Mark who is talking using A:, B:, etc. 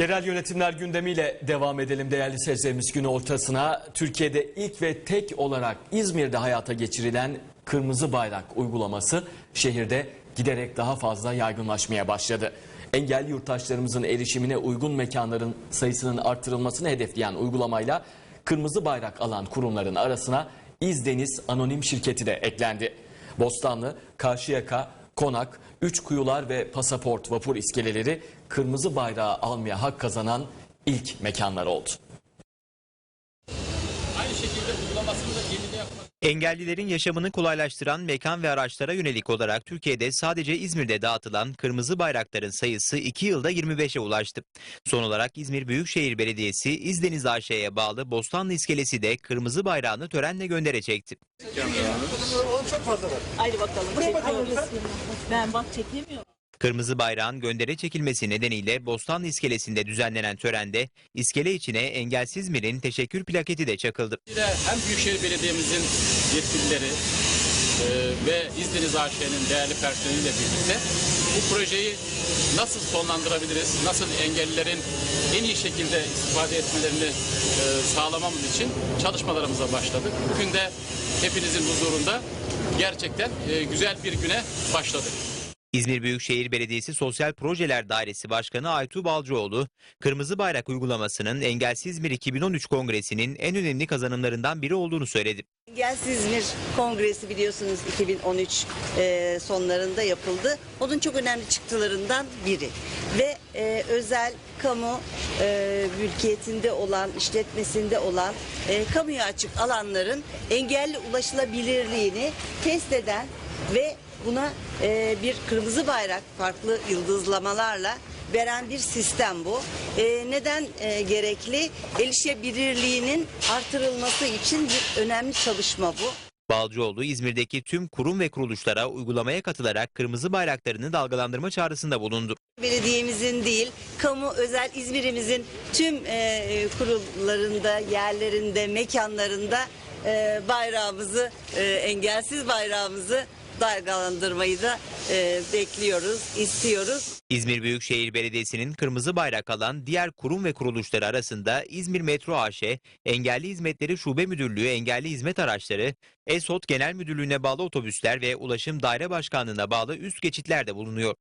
A: Yerel yönetimler gündemiyle devam edelim değerli seyircilerimiz günü ortasına. Türkiye'de ilk ve tek olarak İzmir'de hayata geçirilen kırmızı bayrak uygulaması şehirde giderek daha fazla yaygınlaşmaya başladı. Engelli yurttaşlarımızın erişimine uygun mekanların sayısının artırılmasını hedefleyen uygulamayla kırmızı bayrak alan kurumların arasına İzdeniz Anonim Şirketi de eklendi. Bostanlı, Karşıyaka, Konak, Üç Kuyular ve Pasaport vapur iskeleleri kırmızı bayrağı almaya hak kazanan ilk mekanlar oldu.
B: Aynı şekilde uygulamasını da gemide yapmak
C: Engellilerin yaşamını kolaylaştıran mekan ve araçlara yönelik olarak Türkiye'de sadece İzmir'de dağıtılan kırmızı bayrakların sayısı 2 yılda 25'e ulaştı. Son olarak İzmir Büyükşehir Belediyesi İzdeniz AŞ'ye bağlı Bostanlı İskelesi de kırmızı bayrağını törenle göndere çekti.
D: Haydi bakalım çekiyoruz. Ben bak çekemiyorum.
C: Kırmızı bayrağın göndere çekilmesi nedeniyle Bostanlı İskelesi'nde düzenlenen törende iskele içine Engelsizmir'in teşekkür plaketi de çakıldı.
B: Hem Büyükşehir Belediye'mizin yetkilileri e, ve İzdeniz AŞ'nin değerli personeliyle birlikte bu projeyi nasıl sonlandırabiliriz, nasıl engellilerin en iyi şekilde istifade etmelerini e, sağlamamız için çalışmalarımıza başladık. Bugün de hepinizin huzurunda gerçekten e, güzel bir güne başladık.
C: İzmir Büyükşehir Belediyesi Sosyal Projeler Dairesi Başkanı Aytu Balcıoğlu, Kırmızı Bayrak uygulamasının Engelsiz İzmir 2013 Kongresi'nin en önemli kazanımlarından biri olduğunu söyledi.
D: Engelsiz İzmir Kongresi biliyorsunuz 2013 e, sonlarında yapıldı. Onun çok önemli çıktılarından biri. Ve e, özel kamu e, mülkiyetinde olan, işletmesinde olan kamuya açık alanların engelli ulaşılabilirliğini test eden ve buna e, bir kırmızı bayrak farklı yıldızlamalarla veren bir sistem bu. E, neden e, gerekli? Erişebilirliğinin artırılması için bir önemli çalışma bu.
C: Balcıoğlu, İzmir'deki tüm kurum ve kuruluşlara uygulamaya katılarak kırmızı bayraklarını dalgalandırma çağrısında bulundu.
D: Belediyemizin değil, kamu özel İzmir'imizin tüm e, kurullarında, yerlerinde, mekanlarında e, bayrağımızı, e, engelsiz bayrağımızı dalgalandırmayı da e, bekliyoruz, istiyoruz.
C: İzmir Büyükşehir Belediyesi'nin kırmızı bayrak alan diğer kurum ve kuruluşları arasında İzmir Metro AŞ, Engelli Hizmetleri Şube Müdürlüğü Engelli Hizmet Araçları, ESOT Genel Müdürlüğü'ne bağlı otobüsler ve Ulaşım Daire Başkanlığı'na bağlı üst geçitler de bulunuyor.